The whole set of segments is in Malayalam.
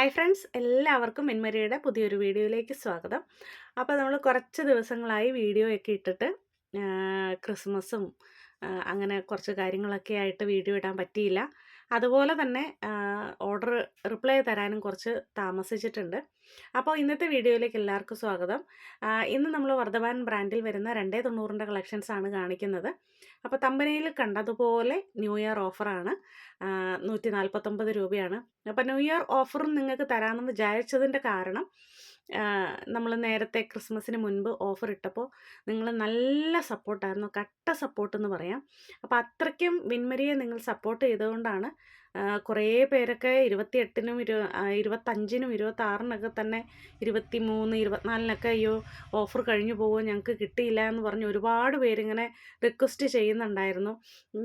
ഹായ് ഫ്രണ്ട്സ് എല്ലാവർക്കും മിൻമരിയുടെ പുതിയൊരു വീഡിയോയിലേക്ക് സ്വാഗതം. അപ്പോൾ നമ്മൾ കുറച്ച് ദിവസങ്ങളായി വീഡിയോ ഒക്കെ ഇട്ടിട്ട് ക്രിസ്മസും അങ്ങനെ കുറച്ച് കാര്യങ്ങളൊക്കെ ആയിട്ട് വീഡിയോ ഇടാൻ പറ്റിയില്ല. അതുപോലെ തന്നെ ഓർഡർ റിപ്ലൈ തരാനും കുറച്ച് താമസിച്ചിട്ടുണ്ട്. അപ്പോൾ ഇന്നത്തെ വീഡിയോയിലേക്ക് എല്ലാവർക്കും സ്വാഗതം. ഇന്ന് നമ്മൾ വർദ്ധമാൻ ബ്രാൻഡിൽ വരുന്ന രണ്ടേ തൊണ്ണൂറിന്റെ കളക്ഷൻസ് ആണ് കാണിക്കുന്നത്. അപ്പോൾ തമ്പനയിൽ കണ്ടതുപോലെ ന്യൂ ഇയർ ഓഫറാണ്. നൂറ്റി രൂപയാണ്. അപ്പോൾ ന്യൂ ഇയർ ഓഫറും നിങ്ങൾക്ക് തരാമെന്ന് വിചാരിച്ചതിന്റെ കാരണം നമ്മൾ നേരത്തെ ക്രിസ്മസിന് മുൻപ് ഓഫർ ഇട്ടപ്പോൾ നിങ്ങൾ നല്ല സപ്പോർട്ടായിരുന്നു. കട്ട സപ്പോർട്ട് എന്ന് പറയാം. അപ്പോൾ അത്രയ്ക്കും വിൻമരിയെ നിങ്ങൾ സപ്പോർട്ട് ചെയ്തുകൊണ്ടാണ് കുറേ പേരൊക്കെ ഇരുപത്തിയെട്ടിനും ഇരു ഇരുപത്തഞ്ചിനും ഇരുപത്താറിനൊക്കെ തന്നെ ഇരുപത്തി മൂന്ന് ഇരുപത്തിനാലിനൊക്കെ അയ്യോ ഓഫർ കഴിഞ്ഞു പോകുമോ ഞങ്ങൾക്ക് കിട്ടിയില്ല എന്ന് പറഞ്ഞ് ഒരുപാട് പേരിങ്ങനെ റിക്വസ്റ്റ് ചെയ്യുന്നുണ്ടായിരുന്നു.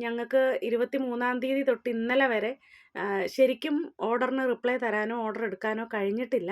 ഞങ്ങൾക്ക് ഇരുപത്തി മൂന്നാം തീയതി തൊട്ട് ഇന്നലെ വരെ ശരിക്കും ഓർഡറിന് റിപ്ലൈ തരാനോ ഓർഡർ എടുക്കാനോ കഴിഞ്ഞിട്ടില്ല.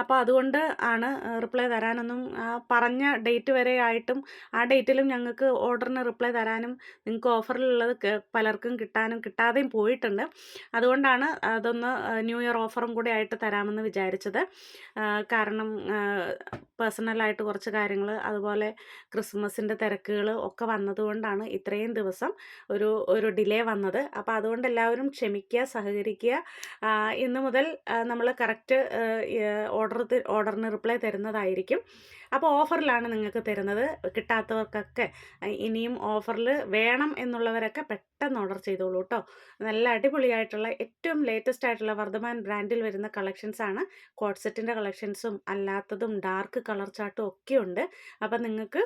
അപ്പോൾ അതുകൊണ്ട് ആണ് റിപ്ലൈ തരാനൊന്നും പറഞ്ഞ ഡേറ്റ് വരെ ആയിട്ടും ആ ഡേറ്റിലും ഞങ്ങൾക്ക് ഓർഡറിന് റിപ്ലൈ തരാനും നിങ്ങൾക്ക് ഓഫറിലുള്ളത് പലർക്കും കിട്ടാനും കിട്ടാതെയും പോയിട്ടുണ്ട്. അതുകൊണ്ടാണ് അതൊന്ന് ന്യൂ ഇയർ ഓഫറും കൂടി ആയിട്ട് തരാമെന്ന് വിചാരിച്ചത്. കാരണം പേഴ്സണലായിട്ട് കുറച്ച് കാര്യങ്ങൾ അതുപോലെ ക്രിസ്മസിന്റെ തിരക്കുകൾ ഒക്കെ വന്നതുകൊണ്ടാണ് ഇത്രയും ദിവസം ഒരു ഒരു ഡിലേ വന്നത്. അപ്പോൾ അതുകൊണ്ട് എല്ലാവരും ക്ഷമിക്കുക സഹകരിക്കുക. ഇന്ന് മുതൽ നമ്മൾ കറക്റ്റ് ഓർഡർ ഓർഡറിന് റിപ്ലൈ തരുന്നതായിരിക്കും. അപ്പോൾ ഓഫറിലാണ് നിങ്ങൾക്ക് തരുന്നത്. കിട്ടാത്തവർക്കൊക്കെ ഇനിയും ഓഫറിൽ വേണം എന്നുള്ളവരൊക്കെ പെട്ടെന്ന് ഓർഡർ ചെയ്തോളൂ കേട്ടോ നല്ല അടിപൊളിയായിട്ടുള്ള ഏറ്റവും ലേറ്റസ്റ്റ് ആയിട്ടുള്ള വർദ്ധമാൻ ബ്രാൻഡിൽ വരുന്ന കളക്ഷൻസാണ് ആണ്. കോഡ് സെറ്റിന്റെ കളക്ഷൻസും അല്ലാത്തതും ഡാർക്ക് കളർ ചാർട്ടും ഒക്കെ ഉണ്ട്. അപ്പം നിങ്ങൾക്ക്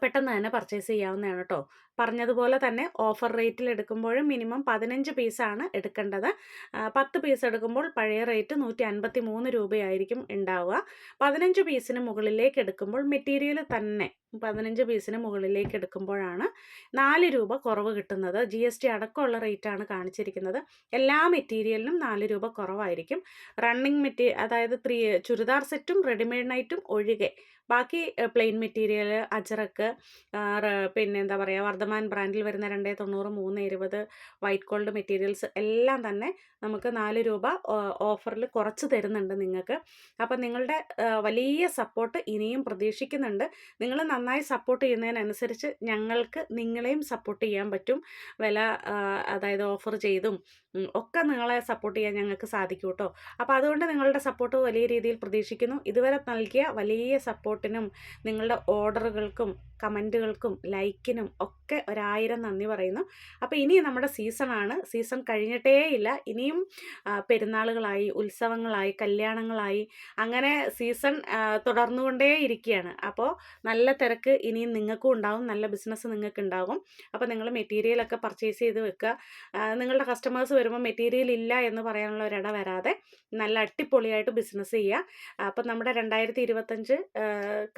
പെട്ടെന്ന് തന്നെ പർച്ചേസ് ചെയ്യാവുന്നതാണ് കേട്ടോ പറഞ്ഞതുപോലെ തന്നെ ഓഫർ റേറ്റിൽ എടുക്കുമ്പോഴും മിനിമം പതിനഞ്ച് പീസാണ് എടുക്കേണ്ടത്. പത്ത് പീസ് എടുക്കുമ്പോൾ പഴയ റേറ്റ് നൂറ്റി അൻപത്തി മൂന്ന് രൂപയായിരിക്കും ഉണ്ടാവുക. പതിനഞ്ച് പീസിന് മുകളിലേക്ക് എടുക്കുമ്പോൾ മെറ്റീരിയൽ തന്നെ പതിനഞ്ച് പീസിന് മുകളിലേക്ക് എടുക്കുമ്പോഴാണ് നാല് രൂപ കുറവ് കിട്ടുന്നത്. ജി എസ് ടി അടക്കമുള്ള റേറ്റാണ് കാണിച്ചിരിക്കുന്നത്. എല്ലാ മെറ്റീരിയലിനും നാല് രൂപ കുറവായിരിക്കും. റണ്ണിങ് മെറ്റീ അതായത് ത്രീ ചുരിദാർ സെറ്റും റെഡിമെയ്ഡ് നൈറ്റും ഒഴികെ. ബാക്കി പ്ലെയിൻ മെറ്റീരിയൽ അജറക്ക് പിന്നെ എന്താ പറയുക വർദ്ധമാൻ ബ്രാൻഡിൽ വരുന്ന രണ്ടേ തൊണ്ണൂറ് മൂന്ന് ഇരുപത് വൈറ്റ് ഗോൾഡ് മെറ്റീരിയൽസ് എല്ലാം തന്നെ നമുക്ക് നാല് രൂപ ഓഫറിൽ കുറച്ച് തരുന്നുണ്ട് നിങ്ങൾക്ക്. അപ്പം നിങ്ങളുടെ വലിയ സപ്പോർട്ട് ഇനിയും പ്രതീക്ഷിക്കുന്നുണ്ട്. നിങ്ങൾ നന്നായി സപ്പോർട്ട് ചെയ്യുന്നതിനനുസരിച്ച് ഞങ്ങൾക്ക് നിങ്ങളെയും സപ്പോർട്ട് ചെയ്യാൻ പറ്റും. വില അതായത് ഓഫർ ചെയ്തും ഒക്കെ നിങ്ങളെ സപ്പോർട്ട് ചെയ്യാൻ ഞങ്ങൾക്ക് സാധിക്കും കേട്ടോ. അപ്പോൾ അതുകൊണ്ട് നിങ്ങളുടെ സപ്പോർട്ട് വലിയ രീതിയിൽ പ്രതീക്ഷിക്കുന്നു. ഇതുവരെ നൽകിയ വലിയ സപ്പോർട്ടിനും നിങ്ങളുടെ ഓർഡറുകൾക്കും കമന്റുകൾക്കും ലൈക്കിനും ഒക്കെ ഒരായിരം നന്ദി പറയുന്നു. അപ്പോൾ ഇനി നമ്മുടെ സീസണാണ് സീസൺ കഴിഞ്ഞിട്ടേ ഇല്ല. ഇനിയും പെരുന്നാളുകളായി ഉത്സവങ്ങളായി കല്യാണങ്ങളായി അങ്ങനെ സീസൺ തുടർന്നുകൊണ്ടേ ഇരിക്കുകയാണ് അപ്പോൾ നല്ല തിരക്ക് ഇനിയും നിങ്ങൾക്കും ഉണ്ടാവും. നല്ല ബിസിനസ് നിങ്ങൾക്ക് ഉണ്ടാകും അപ്പോൾ നിങ്ങൾ മെറ്റീരിയലൊക്കെ പർച്ചേസ് ചെയ്ത് വെക്കുക. നിങ്ങളുടെ കസ്റ്റമേഴ്സ് വരുമ്പോൾ മെറ്റീരിയൽ ഇല്ല എന്ന് പറയാനുള്ള ഒരിട വരാതെ നല്ല അടിപൊളിയായിട്ട് ബിസിനസ് ചെയ്യുക. അപ്പം നമ്മുടെ രണ്ടായിരത്തി ഇരുപത്തഞ്ച്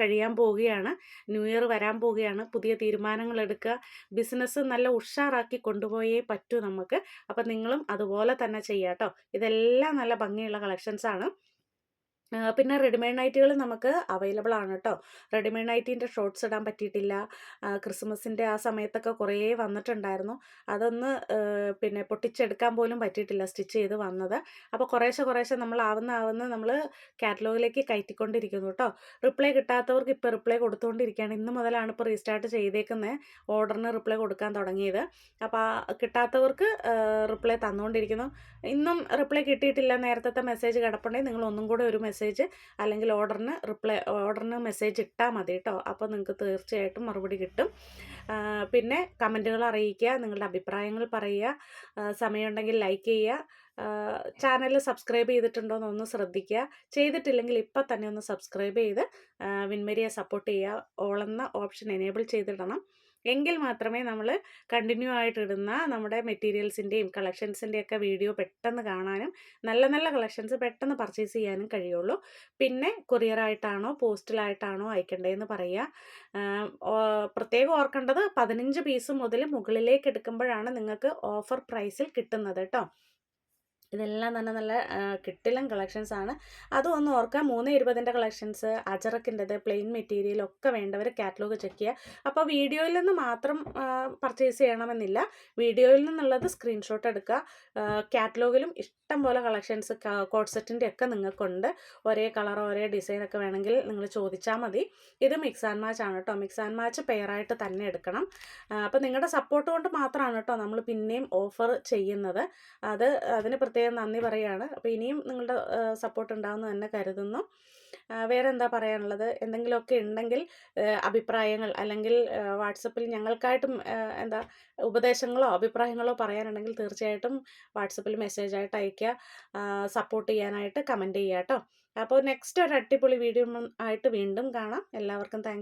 കഴിയാൻ പോവുകയാണ്. ന്യൂ ഇയർ വരാൻ പോവുകയാണ്. പുതിയ തീരുമാനങ്ങൾ എടുക്കുക. ബിസിനസ് നല്ല ഉഷാറാക്കി കൊണ്ടുപോയേ പറ്റൂ നമുക്ക്. അപ്പം നിങ്ങളും അതുപോലെ തന്നെ ചെയ്യാം കേട്ടോ ഇതെല്ലാം നല്ല ഭംഗിയുള്ള കളക്ഷൻസാണ്. പിന്നെ റെഡിമെയ്ഡ് നൈറ്റുകൾ നമുക്ക് അവൈലബിൾ ആണ് കേട്ടോ റെഡിമെയ്ഡ് നൈറ്റിന്റെ ഷോർട്സ് ഇടാൻ പറ്റിയിട്ടില്ല. ക്രിസ്മസിന്റെ ആ സമയത്തൊക്കെ കുറേ വന്നിട്ടുണ്ടായിരുന്നു. അതൊന്ന് പിന്നെ പൊട്ടിച്ചെടുക്കാൻ പോലും പറ്റിയിട്ടില്ല സ്റ്റിച്ച് ചെയ്ത് വന്നത്. അപ്പോൾ കുറേശ്ശെ കുറേശ്ശെ നമ്മൾ ആവുന്ന ആവുന്ന നമ്മൾ കാറ്റലോഗിലേക്ക് കയറ്റിക്കൊണ്ടിരിക്കുന്നു കേട്ടോ റിപ്ലൈ കിട്ടാത്തവർക്ക് ഇപ്പോൾ റിപ്ലൈ കൊടുത്തുകൊണ്ടിരിക്കുകയാണ്. ഇന്ന് മുതലാണ് ഇപ്പോൾ റീസ്റ്റാർട്ട് ചെയ്തേക്കുന്നത് ഓർഡറിന് റിപ്ലൈ കൊടുക്കാൻ തുടങ്ങിയത്. അപ്പോൾ കിട്ടാത്തവർക്ക് റിപ്ലൈ തന്നുകൊണ്ടിരിക്കുന്നു. ഇന്നും റിപ്ലൈ കിട്ടിയിട്ടില്ല. നേരത്തെ മെസ്സേജ് കിടപ്പുണ്ടെങ്കിൽ നിങ്ങൾ ഒന്നും കൂടെ ഒരു മെസ്സേജ് അല്ലെങ്കിൽ ഓർഡറിന് റിപ്ലൈ ഓർഡറിന് മെസ്സേജ് ഇട്ടാൽ മതി കേട്ടോ അപ്പോൾ നിങ്ങൾക്ക് തീർച്ചയായിട്ടും മറുപടി കിട്ടും. പിന്നെ കമന്റുകൾ അറിയിക്കുക നിങ്ങളുടെ അഭിപ്രായങ്ങൾ പറയുക സമയമുണ്ടെങ്കിൽ ലൈക്ക് ചെയ്യുക. ചാനൽ സബ്സ്ക്രൈബ് ചെയ്തിട്ടുണ്ടോ എന്നൊന്ന് ശ്രദ്ധിക്കുക. ചെയ്തിട്ടില്ലെങ്കിൽ ഇപ്പം തന്നെ ഒന്ന് സബ്സ്ക്രൈബ് ചെയ്ത് വിൻമരിയെ സപ്പോർട്ട് ചെയ്യുക. ഓളെന്ന ഓപ്ഷൻ എനേബിൾ ചെയ്തിടണം. എങ്കിൽ മാത്രമേ നമ്മൾ കണ്ടിന്യൂ ആയിട്ട് ഇടുന്ന നമ്മുടെ മെറ്റീരിയൽസിന്റെയും കളക്ഷൻസിന്റെയും ഒക്കെ വീഡിയോ പെട്ടെന്ന് കാണാനും നല്ല നല്ല കളക്ഷൻസ് പെട്ടെന്ന് പർച്ചേസ് ചെയ്യാനും കഴിയുള്ളൂ. പിന്നെ കൊറിയറായിട്ടാണോ പോസ്റ്റലായിട്ടാണോ അയക്കേണ്ടതെന്ന് പറയുക പ്രത്യേകം ഓർക്കേണ്ടത് പതിനഞ്ച് പീസ് മുതൽ മുകളിലേക്ക് എടുക്കുമ്പോഴാണ് നിങ്ങൾക്ക് ഓഫർ പ്രൈസിൽ കിട്ടുന്നത് കേട്ടോ ഇതെല്ലാം തന്നെ നല്ല കിട്ടിലും കളക്ഷൻസ് ആണ്. അതും ഒന്ന് ഓർക്കാം മൂന്ന് ഇരുപതിന്റെ കളക്ഷൻസ് അജറക്കിന്റെത് പ്ലെയിൻ മെറ്റീരിയൽ ഒക്കെ വേണ്ടവർ കാറ്റലോഗ് ചെക്ക് ചെയ്യുക. അപ്പോൾ വീഡിയോയിൽ നിന്ന് മാത്രം പർച്ചേസ് ചെയ്യണമെന്നില്ല. വീഡിയോയിൽ നിന്നുള്ളത് സ്ക്രീൻഷോട്ട് എടുക്കുക. കാറ്റലോഗിലും ഇഷ്ടം പോലെ കളക്ഷൻസ് കോഡ്സെറ്റിന്റെ ഒക്കെ നിങ്ങൾക്കുണ്ട്. ഒരേ കളർ ഒരേ ഡിസൈൻ ഒക്കെ വേണമെങ്കിൽ നിങ്ങൾ ചോദിച്ചാൽ മതി. ഇത് മിക്സ് ആൻഡ് മാച്ച് ആണ് കേട്ടോ മിക്സ് ആൻഡ് മാച്ച് പെയറായിട്ട് തന്നെ എടുക്കണം. അപ്പോൾ നിങ്ങളുടെ സപ്പോർട്ട് കൊണ്ട് മാത്രമാണ് കേട്ടോ നമ്മൾ പിന്നെയും ഓഫർ ചെയ്യുന്നത്. അത് അതിന് പ്രത്യേകം നന്ദി പറയുകയാണ് അപ്പോൾ ഇനിയും നിങ്ങളുടെ സപ്പോർട്ട് ഉണ്ടാകുമെന്ന് തന്നെ കരുതുന്നു. വേറെ എന്താ പറയാനുള്ളത്? എന്തെങ്കിലുമൊക്കെ ഉണ്ടെങ്കിൽ അഭിപ്രായങ്ങൾ അല്ലെങ്കിൽ വാട്സപ്പിൽ ഞങ്ങൾക്കായിട്ടും എന്താ ഉപദേശങ്ങളോ അഭിപ്രായങ്ങളോ പറയാനുണ്ടെങ്കിൽ തീർച്ചയായിട്ടും വാട്സപ്പിൽ മെസ്സേജായിട്ട് അയയ്ക്കുക. സപ്പോർട്ട് ചെയ്യാനായിട്ട് കമന്റ് ചെയ്യുക കേട്ടോ. അപ്പോൾ നെക്സ്റ്റ് ഒരു അടിപൊളി വീഡിയോ ആയിട്ട് വീണ്ടും കാണാം. എല്ലാവർക്കും താങ്ക്